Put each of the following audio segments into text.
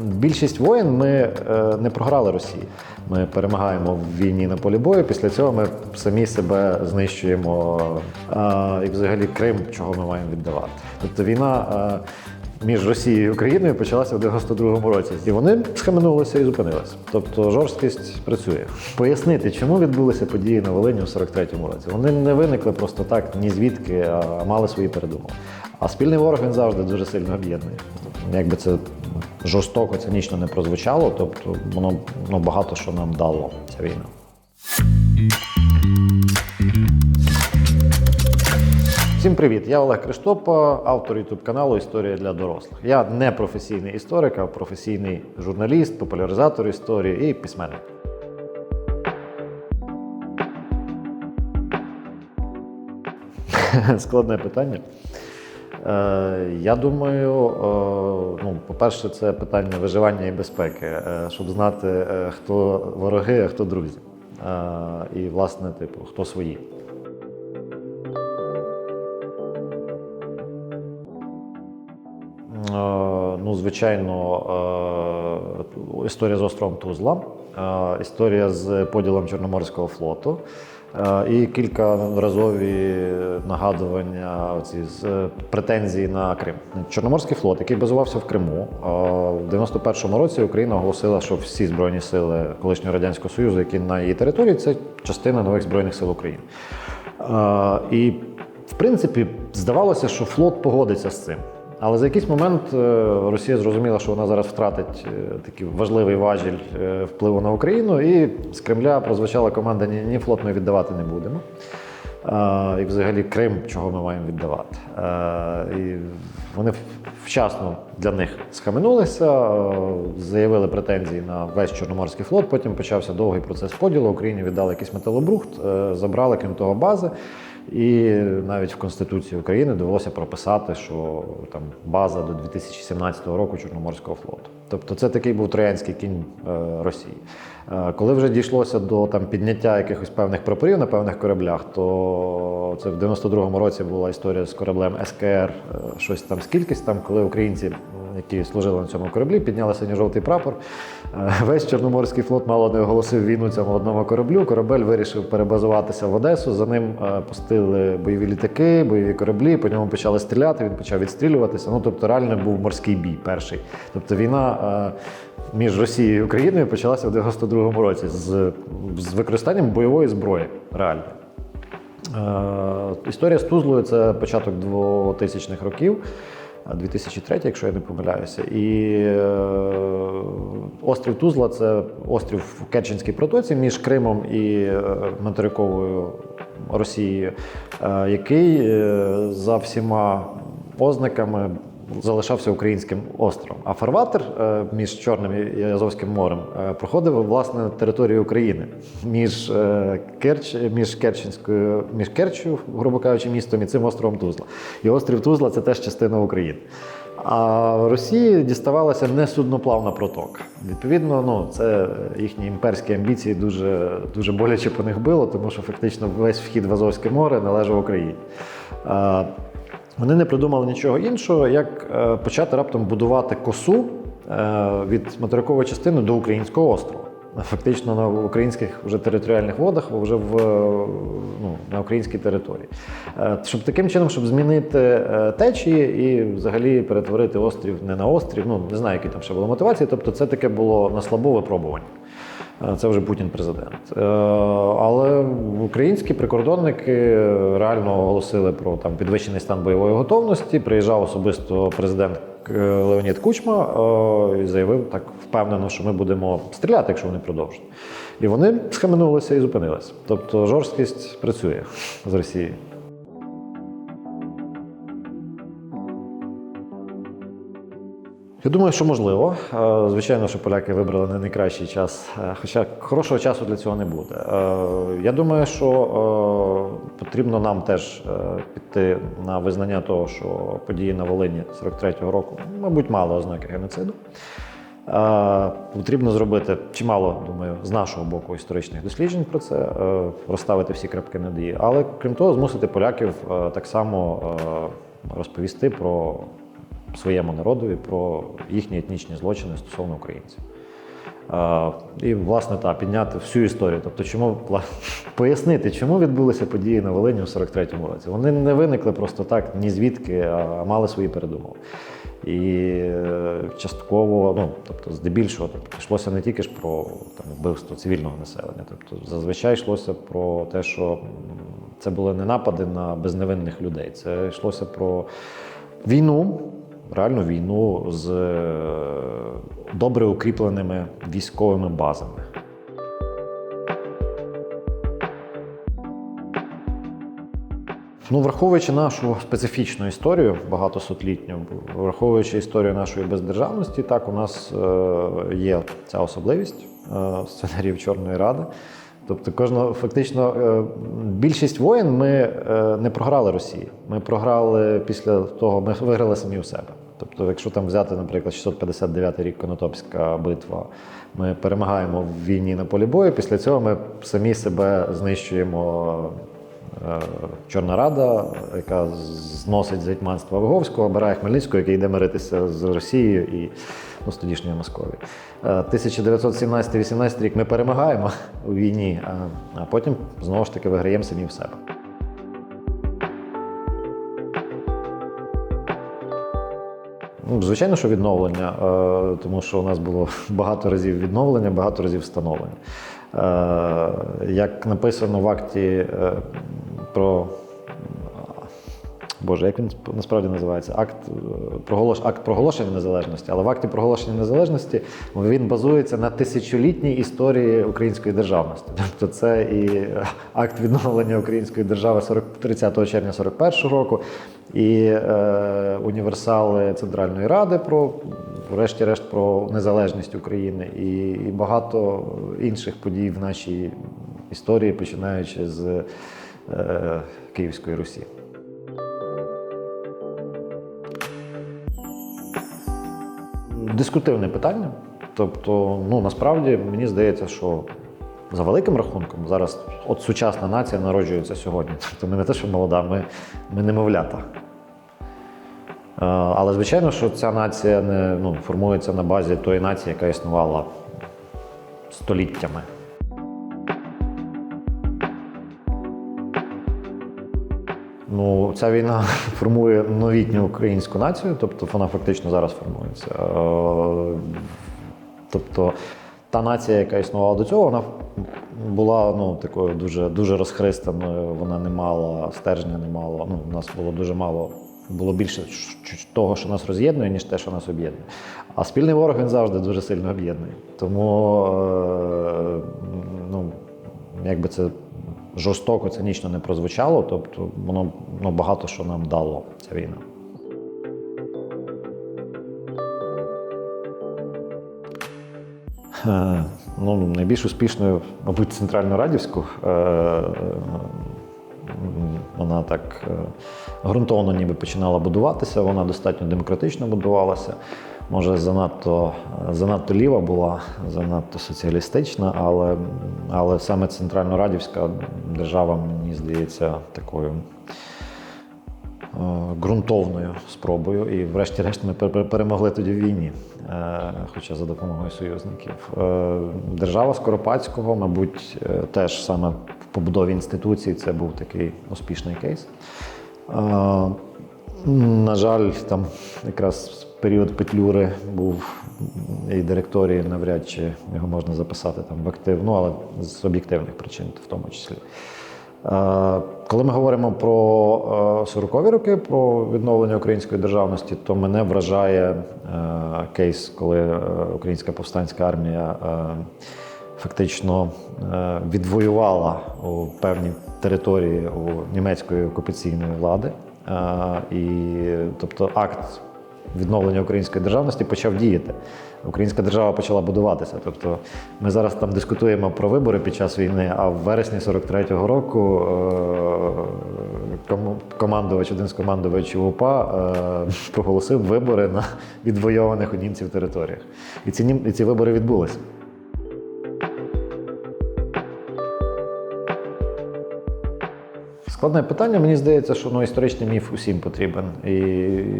Більшість воєн ми е, не програли Росії. Ми перемагаємо в війні на полі бою. Після цього ми самі себе знищуємо. І взагалі Крим, чого ми маємо віддавати. Тобто війна. Між Росією і Україною почалася в 92-му році, і вони схаменулися і зупинилися. Тобто жорсткість працює. Пояснити, чому відбулися події на Волині у 43-му році. Вони не виникли просто так, ні звідки, а мали свої передумови. А спільний ворог він завжди дуже сильно об'єднує. Якби це жорстоко, цинічно не прозвучало, тобто воно ну, багато що нам дало ця війна. Всім привіт! Я Олег Криштопа, автор youtube каналу Історія для дорослих. Я не професійний історик, а професійний журналіст, популяризатор історії і письменник. Складне питання. Е, Я думаю, е, ну, по-перше, це питання виживання і безпеки, е, щоб знати, хто вороги, а хто друзі. І, власне, типу, хто свої. Звичайно, е, історія з островом Тузла, е, історія з поділом Чорноморського флоту е, і кількаразові нагадування оці з претензій на Крим. Чорноморський флот, який базувався в Криму, в 91-му році Україна оголосила, що всі збройні сили колишнього радянського союзу, які на її території, це частина нових збройних сил України. І в принципі здавалося, що флот погодиться з цим. Але за якийсь момент е, Росія зрозуміла, що вона зараз втратить е, такий важливий важіль е, впливу на Україну, і з Кремля прозвучала команда ні, ні флот ми віддавати не будемо. І взагалі Крим, чого ми маємо віддавати. І вони вчасно для них схаменулися, заявили претензії на весь Чорноморський флот. Потім почався довгий процес поділу. Україні віддали якийсь металобрухт, забрали крім того бази. І навіть в Конституції України довелося прописати, що там база до 2017 року Чорноморського флоту. Тобто це такий був троянський кінь е, Росії. Е, Коли вже дійшлося до там підняття якихось певних прапорів на певних кораблях, то це в 92-му році була історія з кораблем СКР, е, щось там скількись там, коли українці, які служили на цьому кораблі, підняли синьо-жовтий прапор. Е, Весь Чорноморський флот мало не оголосив війну цьому одному кораблю. Корабель вирішив перебазуватися в Одесу. За ним е, пустили бойові літаки, бойові кораблі. По ньому почали стріляти. Він почав відстрілюватися. Ну тобто, реально був морський бій перший. Тобто війна е, між Росією і Україною почалася в 92-му році з, з використанням бойової зброї. Реально. Е, Історія з Тузлою це початок 2000-х років, е, 2003, якщо я не помиляюся. І е, острів Тузла це острів в Керченській протоці між Кримом і е, материковою Росією, е, який е, за всіма ознаками залишався українським островом. А фарватер е, між Чорним і Азовським морем е, проходив власне на території України між е, Керч, між Керченською, між Керчю, грубо кажучи, містом і цим островом Тузла. І острів Тузла це теж частина України. А Росії діставалася несудноплавна протока. Відповідно, ну це їхні імперські амбіції дуже, дуже боляче по них било, тому що фактично весь вхід в Азовське море належав Україні. Вони не придумали нічого іншого, як е, почати раптом будувати косу е, від материкової частини до українського острова. Фактично на українських вже територіальних водах, вже в е, ну, на українській території. Щоб таким чином, щоб змінити течії і взагалі перетворити острів не на острів. Ну не знаю, які там ще були мотивації. Тобто, це таке було на слабо випробування. Е, Це вже Путін президент. Е, Але українські прикордонники реально оголосили про там підвищений стан бойової готовності. Приїжджав особисто президент е, Леонід Кучма і заявив так впевнено, що ми будемо стріляти, якщо вони продовжать. І вони схаменулися і зупинилися. Тобто жорсткість працює з Росією. Я думаю, що можливо. Е, Звичайно, що поляки вибрали не найкращий час, е, хоча хорошого часу для цього не буде. Е, Я думаю, що потрібно нам теж піти на визнання того, що події на Волині 43-го року, мабуть, мали ознаки геноциду. Потрібно зробити чимало, думаю, з нашого боку історичних досліджень про це, розставити всі крапки над «і». Але крім того, змусити поляків так само розповісти про своєму народові про їхні етнічні злочини стосовно українців. І, власне, та, підняти всю історію. Тобто, чому пояснити, чому відбулися події на Волині у 43-му році. Вони не виникли просто так, ні звідки, а мали свої передумови. І е, частково, ну тобто, здебільшого, тобто, йшлося не тільки ж про там, вбивство цивільного населення. Тобто, зазвичай йшлося про те, що це були не напади на безневинних людей. Це йшлося про війну, реальну війну з е, добре укріпленими військовими базами. Ну, враховуючи нашу специфічну історію, багатосотлітню, враховуючи історію нашої бездержавності, так у нас е, є ця особливість е, сценаріїв Чорної Ради. Тобто, кожного фактично більшість воєн ми не програли Росії. Ми програли після того, ми виграли самі у себе. Тобто, якщо там взяти, наприклад, 659 рік Конотопська битва, ми перемагаємо в війні на полі бою. Після цього ми самі себе знищуємо. Е, Чорна Рада, яка зносить з гетьманства Виговського, обирає Хмельницького, який йде миритися з Росією і ну, з тодішньою Московією. Е, 1917-18 рік ми перемагаємо у війні, а потім знову ж таки виграємо самі в себе. Звичайно, що відновлення, е, тому що у нас було багато разів відновлення, багато разів встановлення. Е, Як написано в акті е, про. Боже, як він насправді називається? Акт, е, проголош... Акт проголошення незалежності, але в акті проголошення незалежності він базується на тисячолітній історії української державності. Тобто це і акт відновлення української держави 40... 30 червня 41 року, і е, універсали Центральної Ради про, врешті-решт, про незалежність України, і, і багато інших подій в нашій історії, починаючи з е, Київської Русі. Дискутивне питання. Тобто, ну насправді мені здається, що за великим рахунком зараз от сучасна нація народжується сьогодні. Тобто ми не те, що молода, ми, ми немовлята. Е, Але звичайно, що ця нація не ну, формується на базі тої нації, яка існувала століттями. Ну, ця війна формує новітню українську націю, тобто вона фактично зараз формується. Е, Тобто та нація, яка існувала до цього, вона була ну, такою дуже, дуже розхристаною, вона не мала стержня, не мала. Ну, у нас було дуже мало, було більше того, що нас роз'єднує, ніж те, що нас об'єднує. А спільний ворог він завжди дуже сильно об'єднує. Тому е, ну, якби це жорстоко, цинічно не прозвучало, тобто воно ну, багато що нам дало ця війна. Е, Ну, найбільш успішною, мабуть, центральнорадівську. Е, Вона так е, ґрунтовно ніби починала будуватися, вона достатньо демократично будувалася. Може, занадто, занадто ліва була, занадто соціалістична, але, але саме центральнорадівська держава, мені здається, такою е, ґрунтовною спробою. І, врешті-решт, ми перемогли тоді в війні, е, хоча за допомогою союзників. Е, Держава Скоропадського, мабуть, теж саме в побудові інституцій це був такий успішний кейс. На жаль, там якраз період Петлюри був і директорії навряд чи його можна записати там в актив, ну але з об'єктивних причин в тому числі. Коли ми говоримо про 40-ві роки, про відновлення української державності, то мене вражає е, кейс, коли е, українська повстанська армія е, фактично відвоювала у певній території у німецької окупаційної влади. І тобто акт відновлення української державності почав діяти. Українська держава почала будуватися. Тобто ми зараз там дискутуємо про вибори під час війни, а в вересні 43-го року е, командувач, один з командувачів УПА е, проголосив вибори на відвойованих у територіях. І ці, і ці вибори відбулися. Складне питання. Мені здається, що ну, історичний міф усім потрібен. І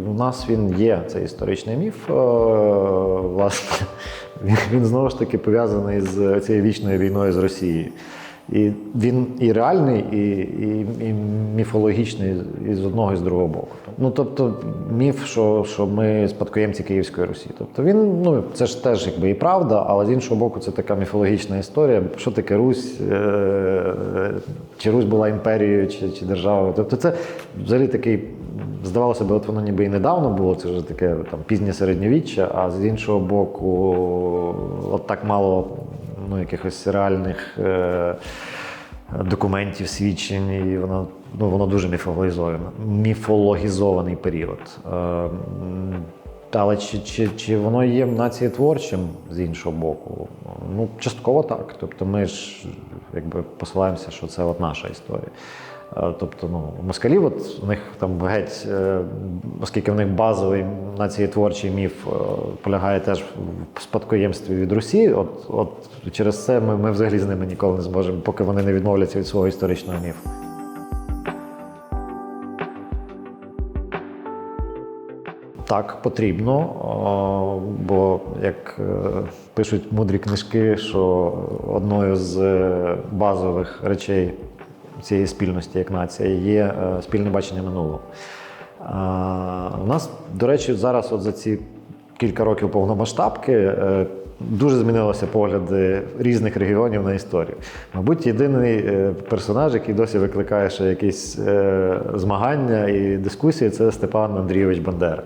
в нас він є, цей історичний міф. Е, Власне, він, він знову ж таки пов'язаний з цією вічною війною з Росією. І він і реальний, і, і, і міфологічний і з одного і з другого боку. Ну тобто, міф, що, що ми спадкоємці Київської Русі. Тобто він, ну це ж теж якби і правда, але з іншого боку, це така міфологічна історія. Що таке Русь? Е, Чи Русь була імперією, чи, чи державою? Тобто, це взагалі такий. Здавалося б, от воно ніби і недавно було, це вже таке там пізнє середньовіччя, а з іншого боку, от так мало ну, якихось реальних е, документів, свідчень, і воно, ну, воно дуже міфологізоване, міфологізований період. Е, але чи, чи, чи воно є нації творчим з іншого боку? Ну, частково так. Тобто ми ж якби посилаємося, що це от наша історія. Е, Тобто, ну, у москалів, от у них там геть, е, оскільки в них базовий націєтворчий міф е, полягає теж в спадкоємстві від Русі, от, от через це ми, ми взагалі з ними ніколи не зможемо, поки вони не відмовляться від свого історичного міфу. Так, потрібно, бо як пишуть мудрі книжки, що одною з базових речей цієї спільності як нація є е, спільне бачення минулого. У нас, до речі, зараз от за ці кілька років повномасштабки е, дуже змінилися погляди різних регіонів на історію. Мабуть, єдиний е, персонаж, який досі викликає ще якісь змагання і дискусії, це Степан Андрійович Бандера.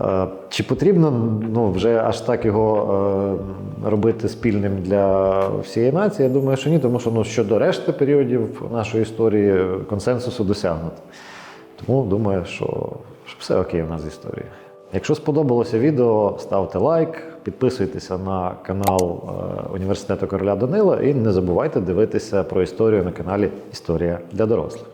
Е, Чи потрібно ну, вже аж так його е, робити спільним для всієї нації? Я думаю, що ні, тому що ну, щодо решти періодів нашої історії консенсусу досягнуто. Тому думаю, що, що все окей у нас з історією. Якщо сподобалося відео, ставте лайк, підписуйтеся на канал е, Університету короля Данила і не забувайте дивитися про історію на каналі Історія для дорослих.